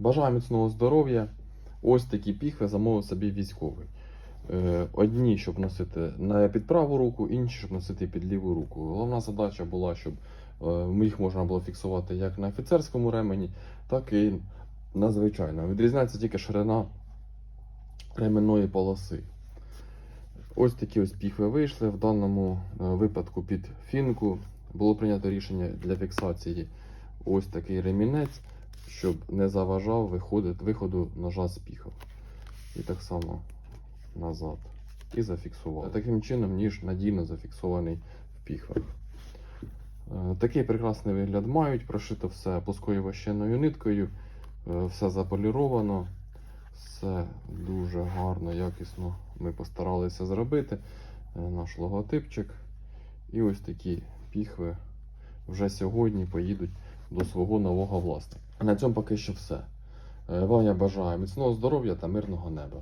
Бажаю міцного здоров'я. Ось такі піхви замовив собі військовий. Е, Одні, щоб носити на під праву руку, інші, щоб носити під ліву руку. Головна задача була, щоб е, їх можна було фіксувати як на офіцерському ремені, так і на звичайному. Відрізняється тільки ширина ременної полоси. Ось такі ось піхви вийшли. В даному е, випадку під фінку було прийнято рішення для фіксації ось такий ремінець, щоб не заважав виходити, виходу ножа з піхов. І так само назад. І зафіксував. Таким чином ніж надійно зафіксований в піхвах. Е, Такий прекрасний вигляд мають, прошито все плоскою вощеною ниткою, е, все заполіровано, все дуже гарно, якісно ми постаралися зробити. Е, Наш логотипчик. І ось такі піхви вже сьогодні поїдуть до свого нового власника. На цьому поки що все. Е, Вам я бажаю міцного здоров'я та мирного неба.